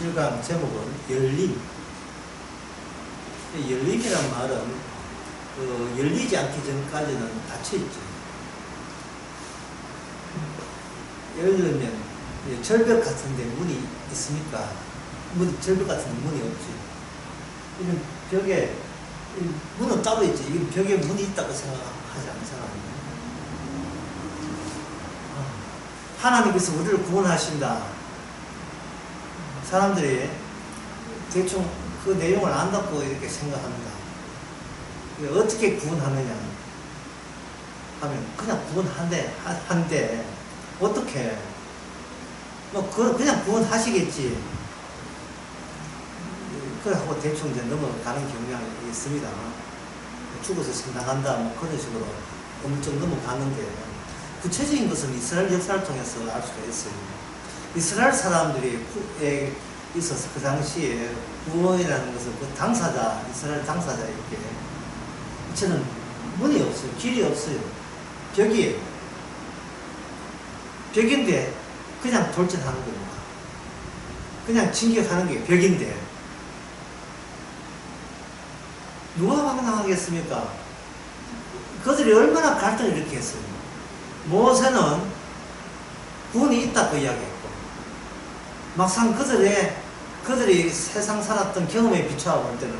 7강 제목은 열림. 열림이란 말은 그 열리지 않기 전까지는 닫혀있죠. 예를 들면 예, 절벽 같은 데 문이 있습니까? 문, 절벽 같은 데 문이 없지. 이런 벽에 이 문은 따로 있지. 이 벽에 문이 있다고 생각하지 않는 사람은 아, 하나님께서 우리를 구원하신다. 사람들이 대충 그 내용을 안다고 이렇게 생각합니다. 어떻게 구원하느냐 하면 그냥 구원한대 한대 어떻게 뭐 그, 그냥 구원하시겠지 그러고 대충 이제 넘어가는 경향이 있습니다. 죽어서 생각한다 뭐 그런 식으로 엄청 넘어가는데 구체적인 것은 이스라엘 역사를 통해서 알 수가 있어요. 이스라엘 사람들이 에 있어서 그 당시에 구원이라는 것은 그 당사자, 이스라엘 당사자에게 저는 문이 없어요. 길이 없어요. 벽이에요. 벽인데 그냥 돌진하는 겁니다. 그냥 진격하는 게 벽인데 누가 방랑하겠습니까? 그들이 얼마나 갈등을 했어요. 모세는 구원이 있다고 이야기했고 막상 그들의 그들이 세상 살았던 경험에 비추어 볼 때는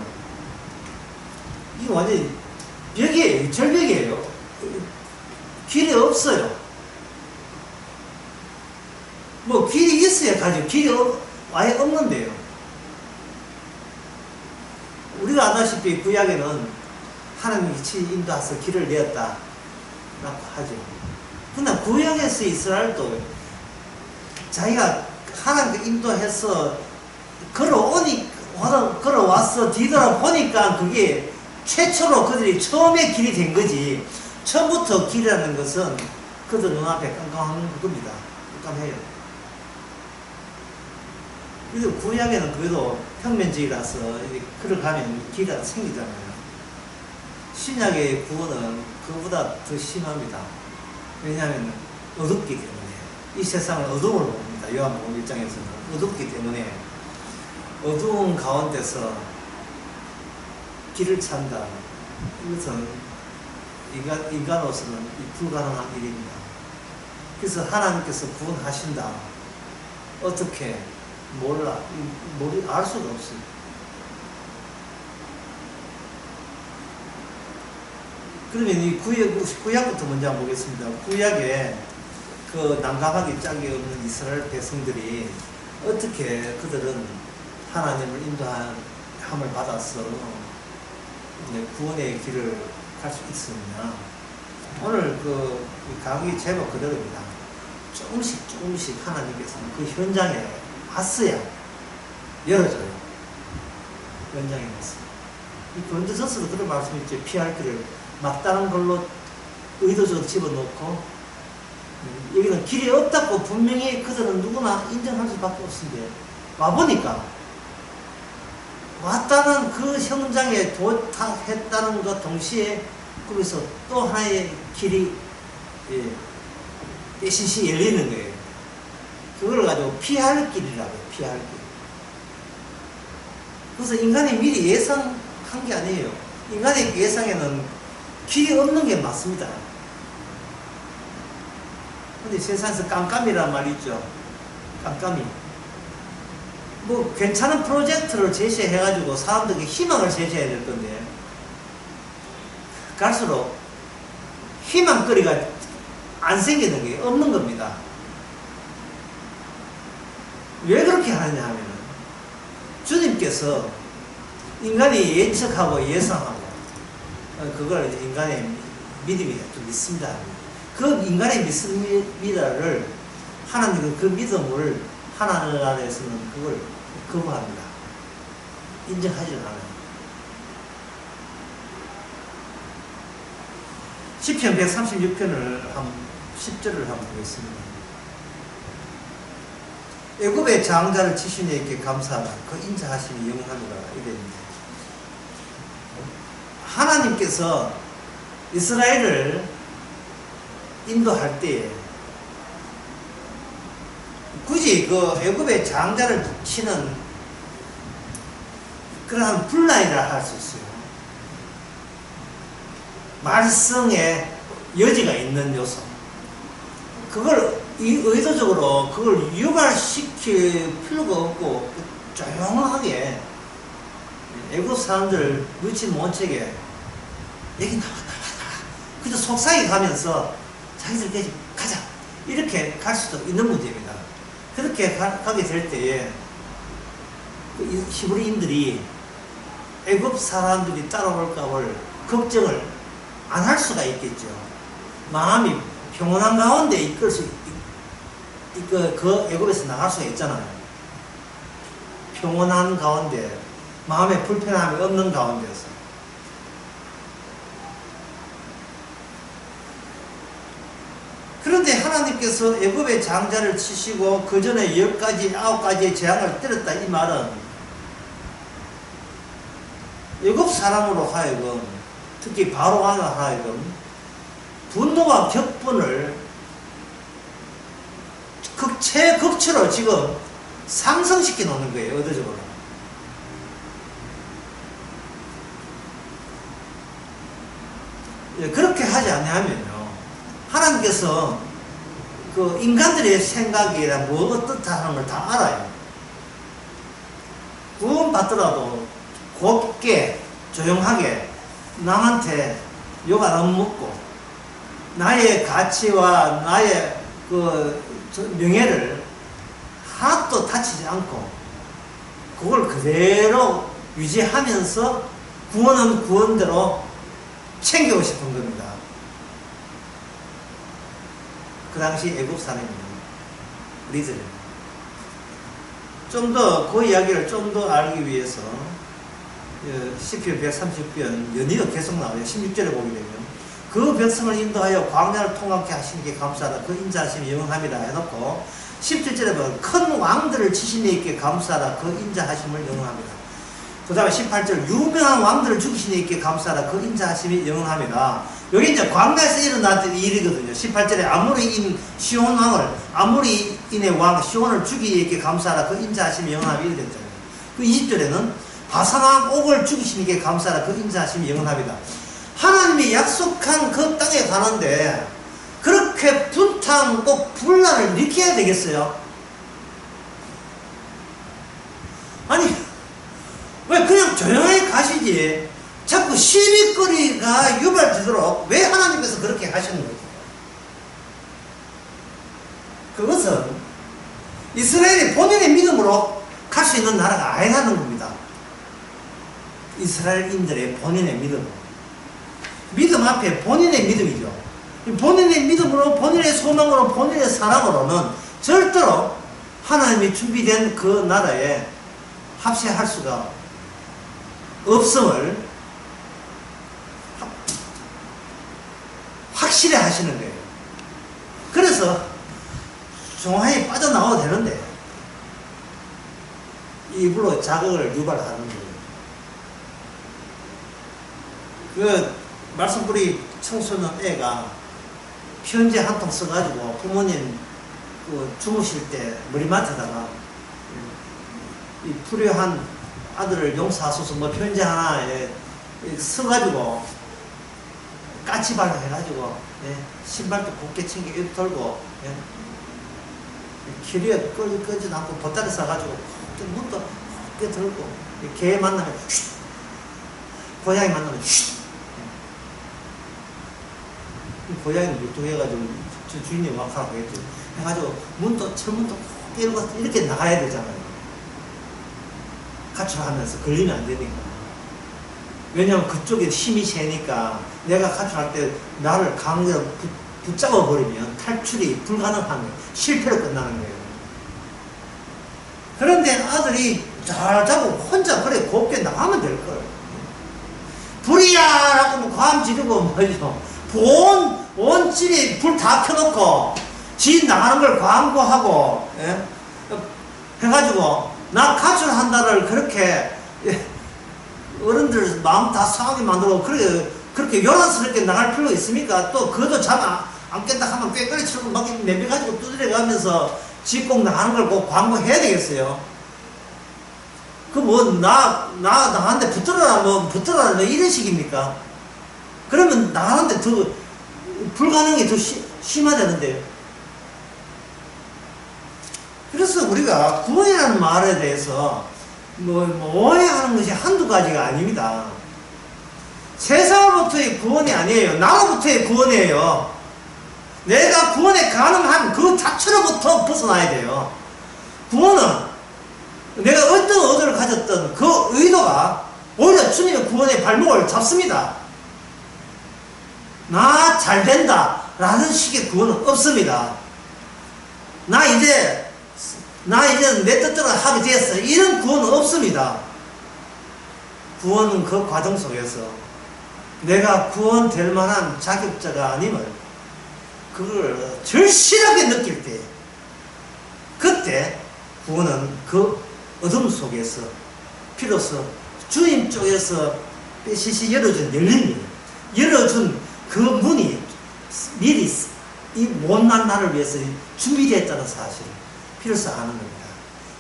이게 완전히 벽이에요. 절벽이에요. 길이 없어요. 뭐 길이 있어야 가죠. 길이 없, 아예 없는데요. 우리가 아다시피 구약에는 하나님이 치 인도해서 길을 내었다 라고 하죠. 근데 구약에서 이스라엘도 자기가 하나님께 인도해서 걸어오니 걸어와서 뒤돌아보니까 그게 최초로 그들이 처음에 길이 된 거지 처음부터 길이라는 것은 그들 눈앞에 깜깜한 겁니다. 깜깜해요. 그래도 구약에는 그래도 평면지이라서 걸어가면 길이 생기잖아요. 신약의 구원은 그보다 더 심합니다. 왜냐하면 어둡기 때문에 이 세상을 봅니다. 요한 복음 1장에서는 어둡기 때문에 어두운 가운데서 길을 찬다. 이것은 인간, 인간으로서는 불가능한 일입니다. 그래서 하나님께서 구원하신다. 어떻게 몰라. 모르, 알 수가 없어요. 그러면 이 구약, 구약부터 먼저 보겠습니다. 구약에 그 난감하기 짝이 없는 이스라엘 백성들이 어떻게 그들은 하나님을 인도함을 받아서 구원의 길을 갈 수 있었느냐. 오늘 그 강의 제목 그대로입니다. 조금씩 조금씩 하나님께서는 그 현장에 왔어야 열어줘요. 현장에 왔어요. 이 고린도전서도 그런 말씀이 있죠. 피할 길을 막다른 걸로 의도적으로 집어넣고 여기는 길이 없다고 분명히 그들은 누구나 인정할 수밖에 없습니다. 와보니까 왔다는 그 현장에 도착했다는 것 동시에 거기서 또 하나의 길이 예, 시시 열리는 거예요. 그걸 가지고 피할 길이라고 해요. 피할 길. 그래서 인간이 미리 예상한 게 아니에요. 인간의 예상에는 길이 없는 게 맞습니다. 근데 세상에서 깜깜이란 말이 있죠. 깜깜이. 뭐 괜찮은 프로젝트를 제시해가지고 사람들에게 희망을 제시해야 될 건데 갈수록 희망거리가 안 생기는 게 없는 겁니다. 왜 그렇게 하느냐 하면 주님께서 인간이 예측하고 예상하고 그걸 인간의 믿음이 좀 믿습니다. 그 인간의 믿습니다를 하나님은 그 믿음을 하나님 나라에서는 그걸 거부합니다. 인정하지 않아요. 시편 136편을 한 10절을 한번 보겠습니다. 애굽의 장자를 치신 이에게 감사하다. 그 인자하심이 영원하노라. 이랬는데 하나님께서 이스라엘을 인도할 때에 굳이 그 애굽의 장자를 치는 그러한 분란이라 할 수 있어요. 말썽에 여지가 있는 요소. 그걸 이- 의도적으로 그걸 유발시킬 필요가 없고 조용하게 애국 사람들 눈치 못 채게 여기 나와 나와 나와 그저 속상해 가면서 자기들끼리 가자 이렇게 갈 수도 있는 문제입니다. 그렇게 가, 가게 될 때에 그 이- 히브리인들이 애굽 사람들이 따라올까를 걱정을 안 할 수가 있겠죠. 마음이 평온한 가운데 이끌 수, 이- 이끌, 그 애굽에서 나갈 수가 있잖아요. 평온한 가운데, 마음에 불편함이 없는 가운데서. 그런데 하나님께서 애굽의 장자를 치시고 그 전에 열 가지, 아홉 가지의 재앙을 때렸다 이 말은 애굽 사람으로 하여금 특히 바로하나 하여금 분노와 격분을 극체 극치로 지금 상승시켜 놓는 거예요 의도적으로. 예, 그렇게 하지 않냐면 요 하나님께서 그 인간들의 생각이라 뭐 어떻다는 걸 다 알아요. 구원 받더라도 곱게 조용하게 남한테 욕 안 먹고 나의 가치와 나의 그 저- 명예를 하나도 다치지 않고 그걸 그대로 유지하면서 구원은 구원대로 챙기고 싶은 겁니다. 그 당시 애국 사람입니다. 우리들. 좀더 그 이야기를 좀 더 알기 위해서 예, 시편 130편 연이어 계속 나와요. 16절에 보게 되면 그 백성을 인도하여 광야를 통하게 하신 게 감사하다. 그 인자하심이 영원합니다. 해놓고 17절에 보면 큰 왕들을 치신 이께 감사하다. 그 인자하심을 영원합니다. 그 다음에 18절 유명한 왕들을 죽이신 이께 감사하다. 그 인자하심이 영원합니다. 여기 이제 광야에서 일어났던 일이거든요. 18절에 아무리 인 시온 왕을 아무리 인의 왕 시온을 죽이기 이께 감사하다. 그 인자하심이 영원합니다. 이렇게 됐잖아요. 그 20절에는 바산왕 옥을 죽이시니께 감사하다. 그 인자하심이 영원합니다. 하나님이 약속한 그 땅에 가는데 그렇게 분탕고 분란을 일으켜야 되겠어요? 아니 왜 그냥 조용하게 가시지 자꾸 시비거리가 유발되도록 왜 하나님께서 그렇게 하시는 거죠? 그것은 이스라엘이 본인의 믿음으로 갈 수 있는 나라가 아니라는 겁니다. 이스라엘인들의 본인의 믿음. 믿음 앞에 본인의 믿음이죠. 본인의 믿음으로, 본인의 소망으로, 본인의 사랑으로는 절대로 하나님이 준비된 그 나라에 합세할 수가 없음을 확실히 하시는 거예요. 그래서 종하에 빠져나와도 되는데 입으로 자극을 유발하는 거예요. 그 말씀뿌리 청소년 애가 편지 한 통 써가지고 부모님 그 주무실 때 머리맡에다가 이 불효한 아들을 용서하소서 뭐 편지 하나에 써가지고 까치발로 해가지고 예, 신발도 곱게 챙겨 입 털고 예, 길에 끌, 끄지 않고 보따리 싸가지고 문도 곱게 들고 개 만나면 쉿 고양이 만나면 쉿이 고양이는 유통해가지고 주- 주인이 막 하라고 했죠. 해가지고 문도 철문도 곱게 이러고 이렇게 나가야 되잖아요. 가출하면서 걸리면 안 되니까 왜냐면 그쪽에 힘이 세니까 내가 가출할 때 나를 강제로 붙- 붙잡아 버리면 탈출이 불가능한 거예요. 실패로 끝나는 거예요. 그런데 아들이 잘 자고 혼자 그래 곱게 나가면 될 거예요. 불이야! 라고 뭐 과음 지르고 뭐죠. 본, 온 집에 불다 켜놓고 지 나가는 걸 광고하고, 예? 해가지고, 나 가출한다를 그렇게, 예, 어른들 마음 다 상하게 만들고, 그렇게, 그렇게 요란스럽게 나갈 필요 있습니까? 또, 그것도 잠 안, 안 깬다 하면 꾀꼬리 치고 막 내밀가지고 두드려 가면서 집꼭 나가는 걸 꼭 광고해야 되겠어요. 그 뭐 나나 나한테 붙들어라 뭐 붙들어라 뭐 이런 식입니까? 그러면 나한테 더 불가능이 더 시, 심화되는데요. 그래서 우리가 구원이라는 말에 대해서 뭐, 뭐 오해하는 것이 한두 가지가 아닙니다. 세상으로부터의 구원이 아니에요. 나로부터의 구원이에요. 내가 구원에 가능한 그 자체로부터 벗어나야 돼요. 구원은 내가 어떤 의도를 가졌던 그 의도가 오히려 주님의 구원의 발목을 잡습니다. 나 잘 된다. 라는 식의 구원은 없습니다. 나 이제, 나 이제 내 뜻대로 하게 되었어. 이런 구원은 없습니다. 구원은 그 과정 속에서 내가 구원될 만한 자격자가 아님을 그걸 절실하게 느낄 때, 그때 구원은 그 어둠 속에서 비로소 주님 쪽에서 삐시시 열어준 열림이 열어준 그 문이 미리 이 못난 나를 위해서 준비되었다는 사실을 비로소 아는 겁니다.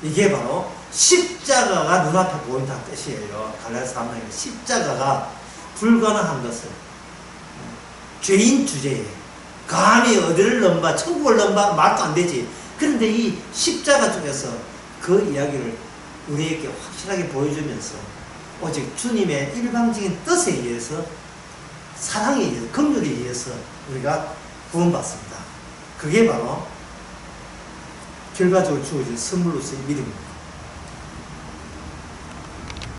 이게 바로 십자가가 눈앞에 보인다는 뜻이에요. 갈라디아서 3장에 십자가가 불가능한 것을 죄인 주제에 감히 어디를 넘봐 천국을 넘봐 말도 안 되지. 그런데 이 십자가 쪽에서 그 이야기를 우리에게 확실하게 보여주면서 오직 주님의 일방적인 뜻에 의해서 사랑에 의해서 긍휼에 의해서 우리가 구원받습니다. 그게 바로 결과적으로 주어진 선물로서의 믿음입니다.